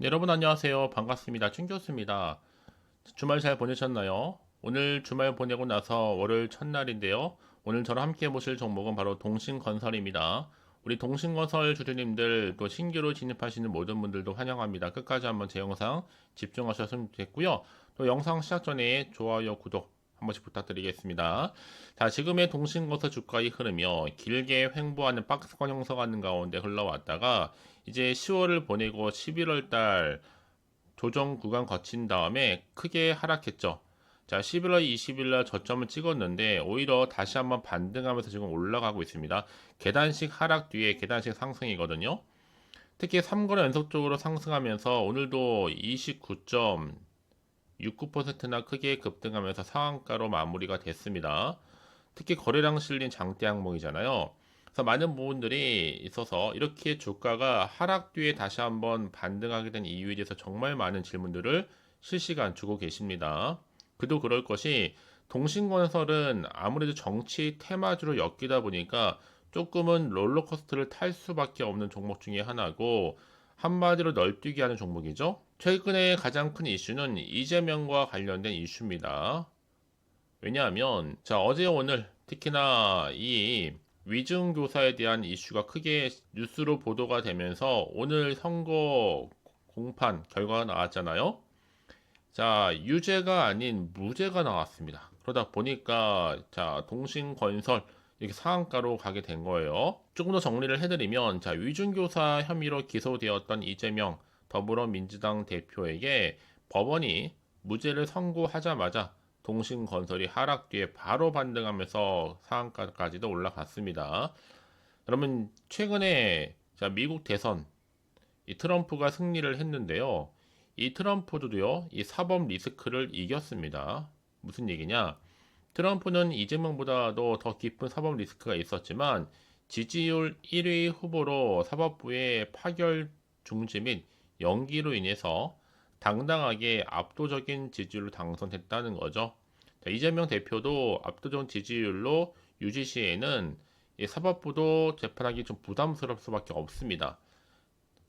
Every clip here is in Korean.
네, 여러분 안녕하세요. 반갑습니다. 춘 교수입니다. 주말 잘 보내셨나요? 오늘 주말 보내고 나서 월요일 첫날인데요. 오늘 저랑 함께 보실 종목은 바로 동신건설입니다. 우리 동신건설 주주님들 또 신규로 진입하시는 모든 분들도 환영합니다. 끝까지 한번 제 영상 집중하셨으면 좋겠고요. 또 영상 시작 전에 좋아요, 구독 한 번씩 부탁드리겠습니다. 자, 지금의 동신건설 주가의 흐름이요. 길게 횡보하는 박스권 형성하는 가운데 흘러왔다가 이제 10월을 보내고 11월 달 조정 구간 거친 다음에 크게 하락했죠. 자, 11월 20일 날 저점을 찍었는데 오히려 다시 한번 반등하면서 지금 올라가고 있습니다. 계단식 하락 뒤에 계단식 상승이거든요. 특히 3거래 연속적으로 상승하면서 오늘도 29.69%나 크게 급등하면서 상한가로 마무리가 됐습니다. 특히 거래량 실린 장대 항목이잖아요. 그래서 많은 부분들이 있어서 이렇게 주가가 하락 뒤에 다시 한번 반등하게 된 이유에 대해서 정말 많은 질문들을 실시간 주고 계십니다. 그도 그럴 것이 동신건설은 아무래도 정치 테마주로 엮이다 보니까 조금은 롤러코스터를 탈 수밖에 없는 종목 중에 하나고 한마디로 널뛰기 하는 종목이죠. 최근에 가장 큰 이슈는 이재명과 관련된 이슈입니다. 왜냐하면 자 어제 오늘 특히나 이 위증 교사에 대한 이슈가 크게 뉴스로 보도가 되면서 오늘 선거 공판 결과가 나왔잖아요. 자, 유죄가 아닌 무죄가 나왔습니다. 그러다 보니까 자, 동신 건설 이렇게 상한가로 가게 된 거예요. 조금 더 정리를 해드리면 자, 위증 교사 혐의로 기소되었던 이재명 더불어민주당 대표에게 법원이 무죄를 선고하자마자 동신건설이 하락 뒤에 바로 반등하면서 상한가까지도 올라갔습니다. 여러분 최근에 자, 미국 대선 이 트럼프가 승리를 했는데요. 이 트럼프도요, 이 사법 리스크를 이겼습니다. 무슨 얘기냐? 트럼프는 이재명보다도 더 깊은 사법 리스크가 있었지만 지지율 1위 후보로 사법부의 파결 중지 및 연기로 인해서 당당하게 압도적인 지지율로 당선됐다는 거죠. 자, 이재명 대표도 압도적 지지율로 유지 시에는 사법부도 재판하기 좀 부담스러울 수밖에 없습니다.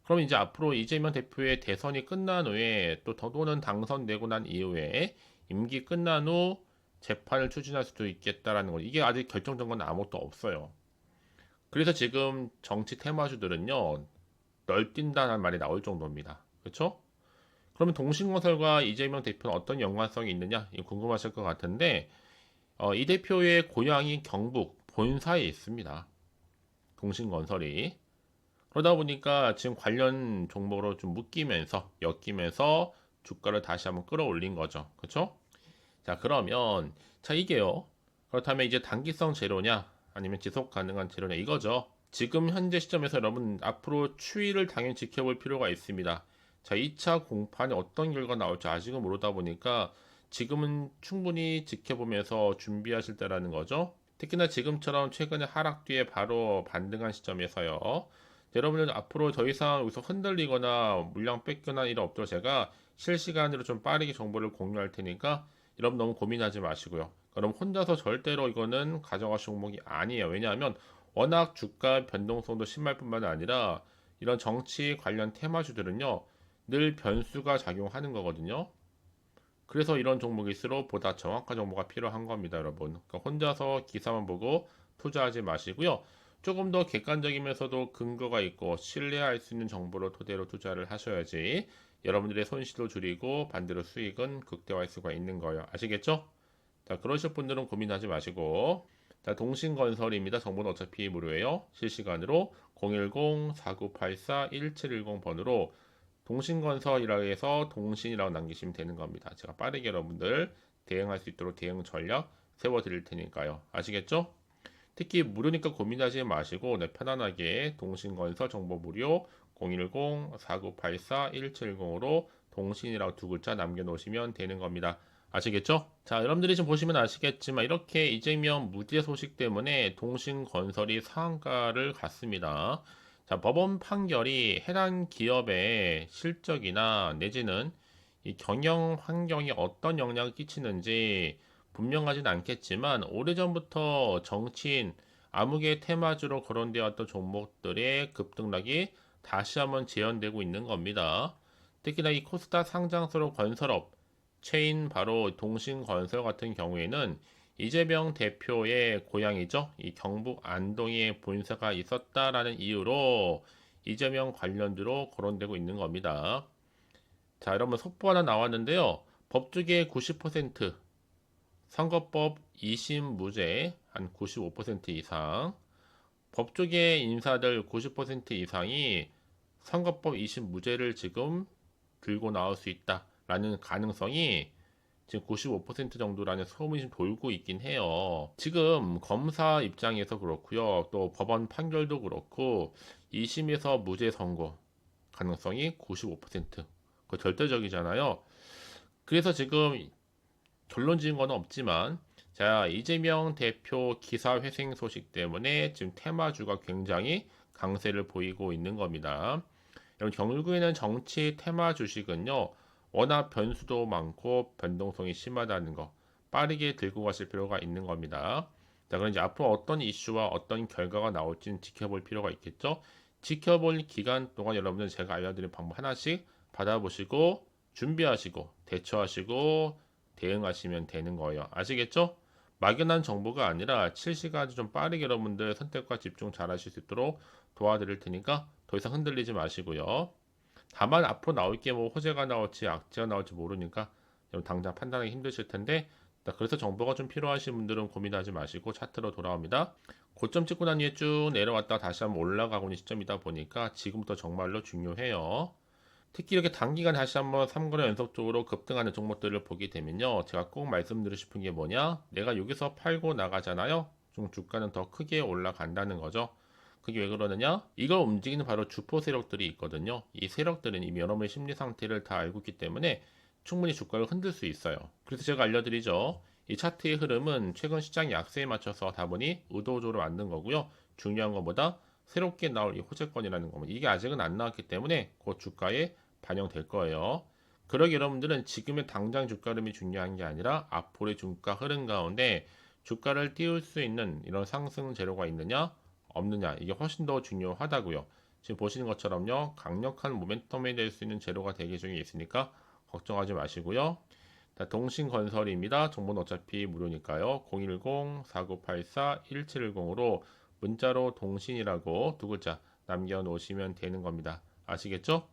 그럼 이제 앞으로 이재명 대표의 대선이 끝난 후에 또 더도는 당선되고 난 이후에 임기 끝난 후 재판을 추진할 수도 있겠다라는 거. 이게 아직 결정된 건 아무것도 없어요. 그래서 지금 정치 테마주들은요, 널뛴다는 말이 나올 정도입니다. 그렇죠? 그러면 동신건설과 이재명 대표는 어떤 연관성이 있느냐? 궁금하실 것 같은데, 어, 이 대표의 고향이 경북 본사에 있습니다. 동신건설이. 그러다 보니까 지금 관련 종목으로 좀 묶이면서 엮이면서 주가를 다시 한번 끌어올린 거죠. 그렇죠? 자, 그러면 자, 이게요. 그렇다면 이제 단기성 재료냐 아니면 지속 가능한 재료냐 이거죠. 지금 현재 시점에서 여러분 앞으로 추이를 당연히 지켜볼 필요가 있습니다. 자, 2차 공판이 어떤 결과 나올지 아직은 모르다 보니까 지금은 충분히 지켜보면서 준비하실 때라는 거죠. 특히나 지금처럼 최근에 하락 뒤에 바로 반등한 시점에서요. 여러분들 앞으로 더 이상 여기서 흔들리거나 물량 뺏겨난 일 없도록 제가 실시간으로 좀 빠르게 정보를 공유할 테니까 여러분 너무 고민하지 마시고요. 그럼 혼자서 절대로 이거는 가져가실 종목이 아니에요. 왜냐하면 워낙 주가 변동성도 심할 뿐만 아니라 이런 정치 관련 테마주들은요 늘 변수가 작용하는 거거든요. 그래서 이런 종목일수록 보다 정확한 정보가 필요한 겁니다, 여러분. 그러니까 혼자서 기사만 보고 투자하지 마시고요. 조금 더 객관적이면서도 근거가 있고 신뢰할 수 있는 정보를 토대로 투자를 하셔야지 여러분들의 손실도 줄이고 반대로 수익은 극대화할 수가 있는 거예요. 아시겠죠? 자, 그러실 분들은 고민하지 마시고 자, 동신건설입니다. 정보는 어차피 무료예요. 실시간으로 010-4984-1710번으로 동신건설이라고 해서 동신이라고 남기시면 되는 겁니다. 제가 빠르게 여러분들 대응할 수 있도록 대응 전략 세워드릴 테니까요. 아시겠죠? 특히 무료니까 고민하지 마시고 네, 편안하게 동신건설 정보 무료 010-4984-1710으로 동신이라고 두 글자 남겨놓으시면 되는 겁니다. 아시겠죠? 자, 여러분들이 지금 보시면 아시겠지만 이렇게 이재명 무죄 소식 때문에 동신건설이 상한가를 갔습니다. 자, 법원 판결이 해당 기업의 실적이나 내지는 이 경영 환경에 어떤 영향을 끼치는지 분명하진 않겠지만 오래전부터 정치인 암흑의 테마주로 거론되었던 종목들의 급등락이 다시 한번 재현되고 있는 겁니다. 특히나 이 코스닥 상장소로 건설업, 체인 바로 동신건설 같은 경우에는 이재명 대표의 고향이죠. 이 경북 안동에 본사가 있었다라는 이유로 이재명 관련주로 거론되고 있는 겁니다. 자, 여러분 속보 하나 나왔는데요. 법조계 90%, 선거법 2심 무죄 한 95% 이상, 법조계 인사들 90% 이상이 선거법 2심 무죄를 지금 들고 나올 수 있다라는 가능성이 지금 95% 정도라는 소문이 좀 돌고 있긴 해요. 지금 검사 입장에서 그렇고요. 또 법원 판결도 그렇고 2심에서 무죄 선고 가능성이 95%. 그 절대적이잖아요. 그래서 지금 결론 지은 건 없지만 자, 이재명 대표 기사 회생 소식 때문에 지금 테마주가 굉장히 강세를 보이고 있는 겁니다. 여러분 결국에는 정치 테마 주식은요. 워낙 변수도 많고 변동성이 심하다는 거 빠르게 들고 가실 필요가 있는 겁니다. 자, 그럼 이제 앞으로 어떤 이슈와 어떤 결과가 나올지는 지켜볼 필요가 있겠죠. 지켜볼 기간 동안 여러분들 제가 알려드린 방법 하나씩 받아보시고 준비하시고 대처하시고 대응하시면 되는 거예요. 아시겠죠? 막연한 정보가 아니라 실시간으로 좀 빠르게 여러분들 선택과 집중 잘 하실 수 있도록 도와드릴 테니까 더 이상 흔들리지 마시고요. 다만 앞으로 나올 게 뭐 호재가 나올지 악재가 나올지 모르니까 당장 판단하기 힘드실 텐데 그래서 정보가 좀 필요하신 분들은 고민하지 마시고 차트로 돌아옵니다. 고점 찍고 난 뒤에 쭉 내려왔다가 다시 한번 올라가고 있는 시점이다 보니까 지금부터 정말로 중요해요. 특히 이렇게 단기간 다시 한번 3거래 연속적으로 급등하는 종목들을 보게 되면요. 제가 꼭 말씀드리고 싶은 게 뭐냐? 내가 여기서 팔고 나가잖아요. 좀 주가는 더 크게 올라간다는 거죠. 그게 왜 그러느냐? 이걸 움직이는 바로 주포 세력들이 있거든요. 이 세력들은 이미 여러분의 심리 상태를 다 알고 있기 때문에 충분히 주가를 흔들 수 있어요. 그래서 제가 알려드리죠. 이 차트의 흐름은 최근 시장 약세에 맞춰서 다보니 의도적으로 만든 거고요. 중요한 것보다 새롭게 나올 이 호재권이라는 겁니다. 이게 아직은 안 나왔기 때문에 곧 주가에 반영될 거예요. 그러기 여러분들은 지금의 당장 주가 흐름이 중요한 게 아니라 앞으로의 주가 흐름 가운데 주가를 띄울 수 있는 이런 상승 재료가 있느냐 없느냐 이게 훨씬 더 중요하다고요. 지금 보시는 것처럼요 강력한 모멘텀이 될 수 있는 재료가 대기 중에 있으니까 걱정하지 마시고요. 동신건설입니다. 정보는 어차피 무료니까요. 010-4984-1710으로 문자로 동신이라고 두 글자 남겨놓으시면 되는 겁니다. 아시겠죠?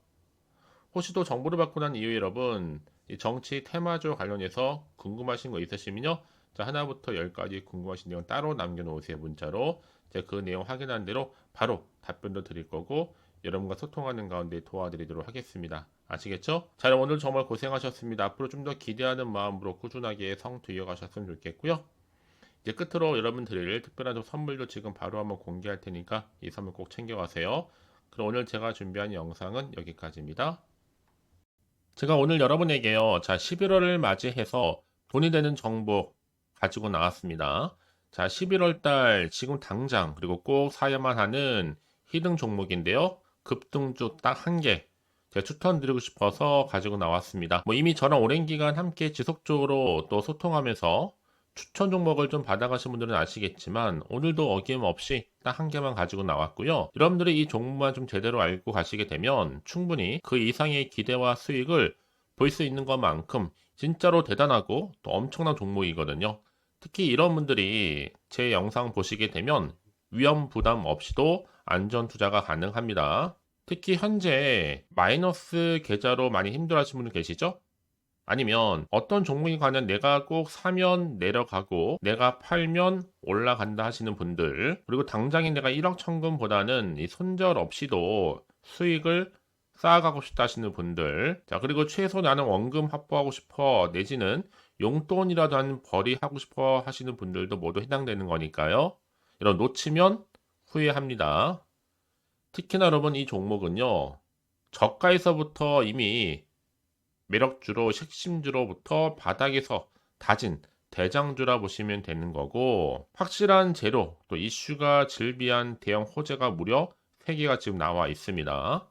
혹시 또 정보를 받고 난 이후에 여러분 이 정치 테마주 관련해서 궁금하신 거 있으시면요. 자 하나부터 열까지 궁금하신 내용 따로 남겨놓으세요 문자로 제가 그 내용 확인한 대로 바로 답변도 드릴 거고 여러분과 소통하는 가운데 도와드리도록 하겠습니다. 아시겠죠? 자, 여러분 오늘 정말 고생하셨습니다. 앞으로 좀 더 기대하는 마음으로 꾸준하게 성투 이어가셨으면 좋겠고요. 이제 끝으로 여러분 드릴 특별한 선물도 지금 바로 한번 공개할 테니까 이 선물 꼭 챙겨가세요. 그럼 오늘 제가 준비한 영상은 여기까지입니다. 제가 오늘 여러분에게요. 자, 11월을 맞이해서 돈이 되는 정보 가지고 나왔습니다. 자, 11월 달 지금 당장 그리고 꼭 사야만 하는 히든 종목인데요. 급등주 딱 한 개. 제가 추천 드리고 싶어서 가지고 나왔습니다. 뭐 이미 저랑 오랜 기간 함께 지속적으로 또 소통하면서 추천 종목을 좀 받아가신 분들은 아시겠지만 오늘도 어김없이 딱 한 개만 가지고 나왔고요. 여러분들이 이 종목만 좀 제대로 알고 가시게 되면 충분히 그 이상의 기대와 수익을 볼 수 있는 것만큼 진짜로 대단하고 또 엄청난 종목이거든요. 특히 이런 분들이 제 영상 보시게 되면 위험 부담 없이도 안전 투자가 가능합니다. 특히 현재 마이너스 계좌로 많이 힘들어 하시는 분들 계시죠? 아니면 어떤 종목에 관한 내가 꼭 사면 내려가고 내가 팔면 올라간다 하시는 분들 그리고 당장에 내가 1억 천금보다는 이 손절 없이도 수익을 쌓아가고 싶다 하시는 분들 자 그리고 최소 나는 원금 확보하고 싶어 내지는 용돈이라도 한 벌이 하고 싶어 하시는 분들도 모두 해당되는 거니까요. 이런 놓치면 후회합니다. 특히나 여러분 이 종목은요. 저가에서부터 이미 매력주로 핵심주로부터 바닥에서 다진 대장주라 보시면 되는 거고 확실한 재료 또 이슈가 즐비한 대형 호재가 무려 3개가 지금 나와 있습니다.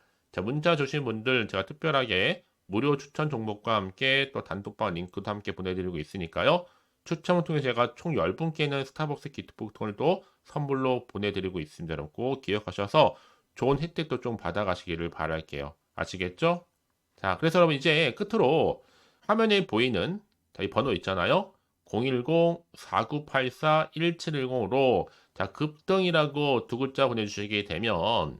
자, 문자 주신 분들 제가 특별하게 무료 추천 종목과 함께 또 단톡방 링크도 함께 보내드리고 있으니까요. 추첨을 통해 제가 총 10분께는 스타벅스 기프트콘을 또 선물로 보내드리고 있습니다. 여러분 꼭 기억하셔서 좋은 혜택도 좀 받아가시기를 바랄게요. 아시겠죠? 자, 그래서 여러분 이제 끝으로 화면에 보이는 자, 이 번호 있잖아요. 010-4984-1710으로 자, 급등이라고 두 글자 보내주시게 되면